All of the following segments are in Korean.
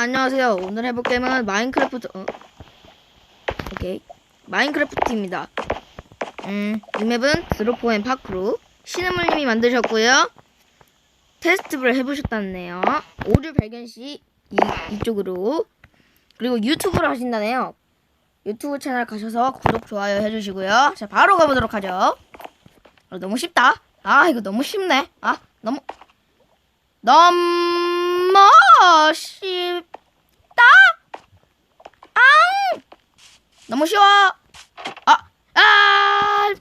안녕하세요. 오늘 해볼 게임은 마인크래프트. 어? 오케이. 마인크래프트입니다. 음, 이 맵은 드로포 앤 파크로 신은물님이 만드셨고요. 테스트를 해보셨다네요. 오류 발견 시 이, 이쪽으로 그리고 유튜브를 하신다네요. 유튜브 채널 가셔서 구독 좋아요 해주시고요. 자, 바로 가보도록 하죠. 어, 너무 쉽다. 아, 이거 너무 쉽네. 아, 너무 너무 쉽다. 앙! 너무 쉬워. 아, 아. 으아!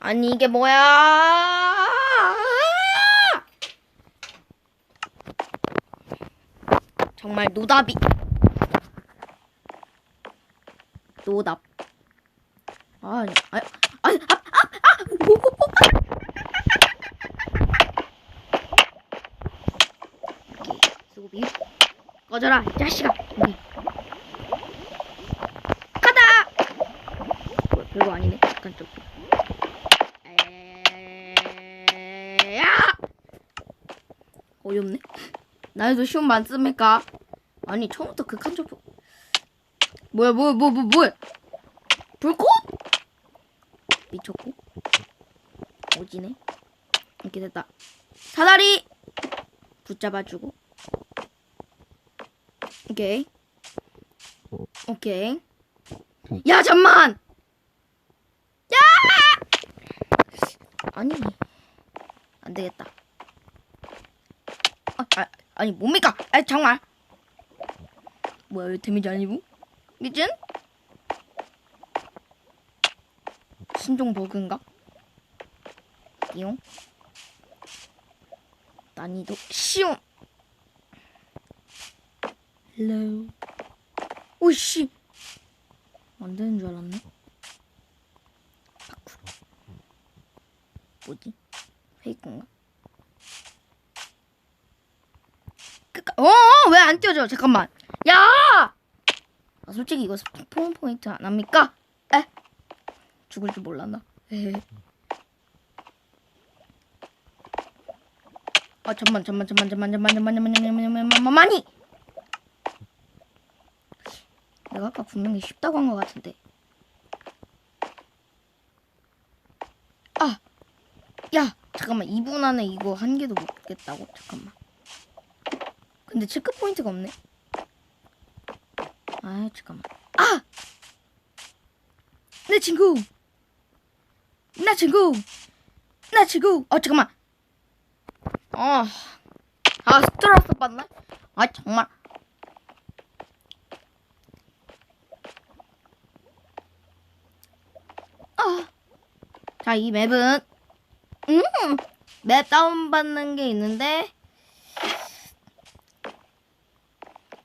아니 이게 뭐야? 정말 노답이. 노답. 아, 아니, 아니, 아니, 아, 아, 아, 오, 꺼져라 이 자식아 여기 가다 뭐, 별거 잠깐 좀 에야! 어이없네. 나에도 쉬운 많습니까? 아니 처음부터 극한 점프 뭐야 뭐야 뭐야 뭐야 뭐야? 불꽃? 미쳤고. 오지네. 이렇게 됐다. 사다리! 붙잡아주고. 오케이. 오케이. 야 잠만 야 아니. 안 되겠다. 아, 아 아니 뭡니까? 아 정말. 뭐야 왜 데미지 아니고 미진? 신종 버그인가? 이용? 난이도 쉬움 헬로. 오이씨. 안 되는 줄 알았네 파쿠 뭐지 페이크인가 끝까 어 왜 안 띄워져 잠깐만 야 아, 솔직히 이거 스폰 포인트 안 합니까 에 죽을 줄 몰랐나 에헤 아 잠만 잠만 잠만 잠만 잠만 잠만 잠만 잠만 잠만 잠만 많이 내가 아까 분명히 쉽다고 한 것 같은데 아야 잠깐만 2분 안에 이거 한 개도 못 겠다고? 잠깐만. 근데 체크 포인트가 없네? 아 잠깐만. 아 내 친구! 나 친구! 나 친구! 어 잠깐만. 아, 아 스트레스 받네. 아 정말. 아, 자 이 맵은 음, 맵 다운 받는 게 있는데,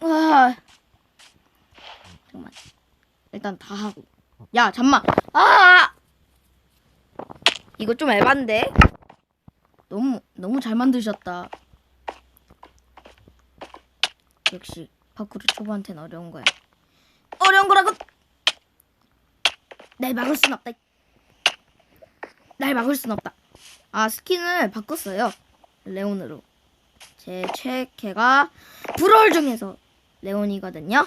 아, 잠깐만. 일단 다 하고. 야 잠만. 아, 이거 좀 에반데. 너무 너무 잘 만드셨다. 역시 파쿠르 초보한테는 어려운 거야. 어려운 거라고. 날 막을 순 없다. 날 막을 순 없다. 아 스킨을 바꿨어요. 레온으로. 제 최애가 브롤 중에서 레온이거든요.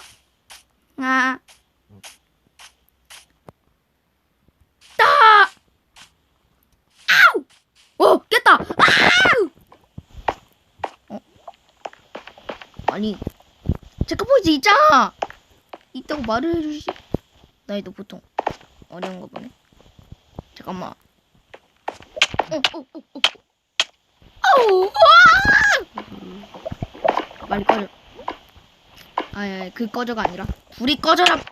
아. 따! 아우! 어, 깼다! 아우! 어? 아니, 체크포인트 있잖아! 있다고 말을 해주시. 나이도 보통 어려운 거 보네. 잠깐만. 어, 어, 어! 아! 빨리 꺼져. 아야, 그 꺼져가 아니라 불이 꺼져라. 왜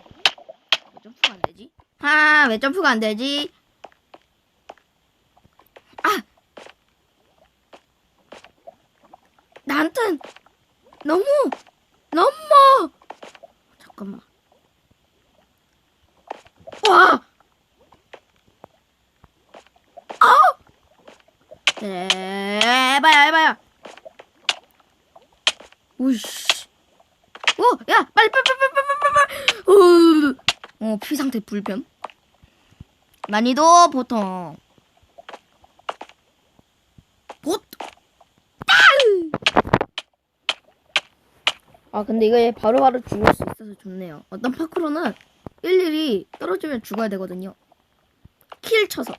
점프가 안 되지? 아, 왜 점프가 안 되지? 나한텐 너무 너무 잠깐만 와 아! 에바야 에바야 우이씨. 오야 빨리 빨리 빨리 빨리 빨리 빨리 어 피 상태 불변? 난이도 보통. 보아 근데 이거 바로 바로 죽을 수 있어서 좋네요. 어떤 파크로는 일일이 떨어지면 죽어야 되거든요. 킬 쳐서.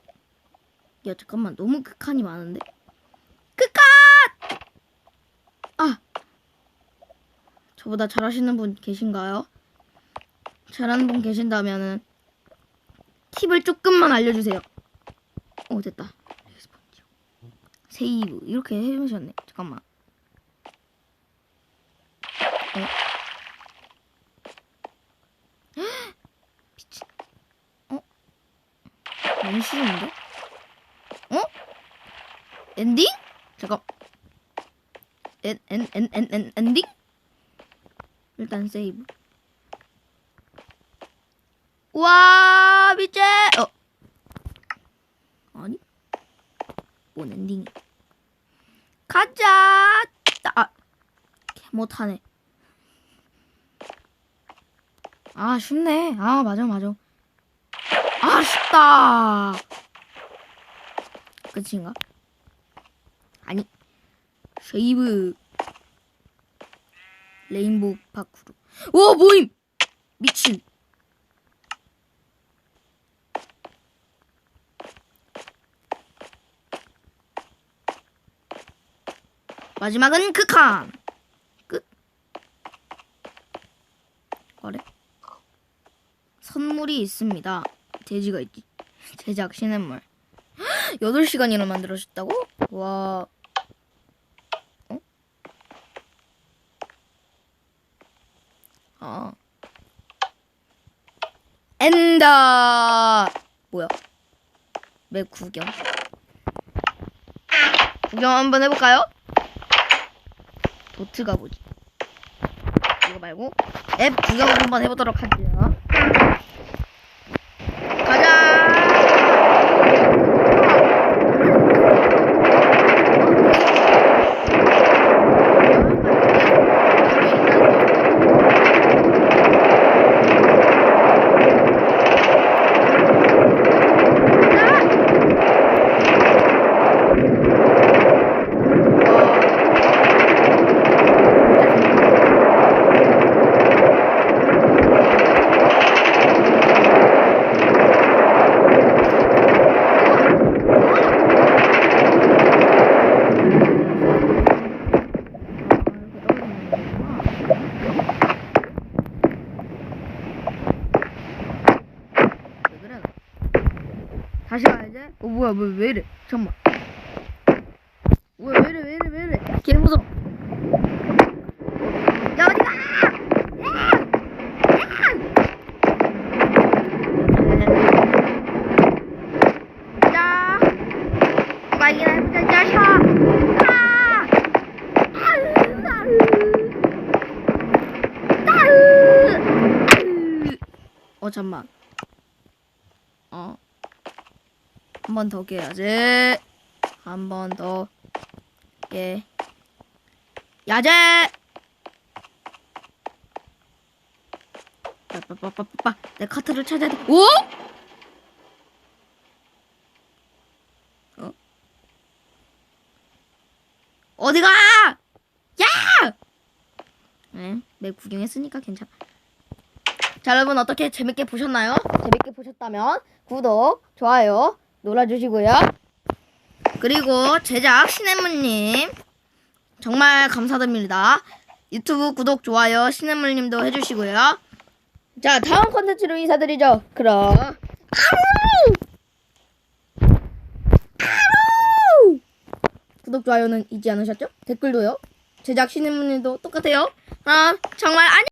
야 잠깐만 너무 극한이 많은데. 극한! 아 저보다 잘하시는 분 계신가요? 잘하는 분 계신다면은 팁을 조금만 알려주세요. 오 됐다. 세이브 이렇게 해놓으셨네. 잠깐만. 어? 미친. 어? 너무 쉬운데? 어? 엔딩? 잠깐. 엔, 엔, 엔, 엔, 엔, 엔딩? 일단 세이브. 와, 미제! 어. 아니? 뭔 엔딩이? 가자! 아, 개 못하네. 아, 쉽네. 아, 맞아, 맞아. 아, 쉽다. 끝인가? 아니. 쉐이브. 레인보우 파쿠르. 오, 모임! 미친. 마지막은 극한. 끝. 그래. 선물이 있습니다. 돼지가 있지. 제작 시냇물. 8시간이나 만들어졌다고? 와. 어? 아. 엔더! 뭐야? 맵 구경. 구경 한번 해볼까요? 도트 가보지. 이거 말고 앱 구경을 한번 해보도록 할게요. 가자. 왜 그래? 다시 가야지. 어 뭐야 왜, 왜 이래? 잠깐만. 뭐야 왜 이래 왜 이래 왜 이래? 개 무서워. 야 어디 가? 야! 야! 자, 빨리나 해보자 자샤. 아! 아으, 아으. 따으. 아으. 어 잠만. 어. 한 번 더 깨야지. 한 번 더 깨. 야제. 빠빠빠빠빠. 내 카트를 찾아야 돼. 오? 어? 어디가? 야! 네, 맵 구경했으니까 괜찮아. 자, 여러분 어떻게 재밌게 보셨나요? 재밌게 보셨다면 구독, 좋아요 눌러주시고요. 그리고 제작 시냇물님 정말 감사드립니다. 유튜브 구독, 좋아요 시냇물님도 해주시고요. 자, 다음 컨텐츠로 인사드리죠. 그럼 아루! 아루! 구독, 좋아요는 잊지 않으셨죠? 댓글도요. 제작 시냇물님도 똑같아요. 그럼 정말 안녕!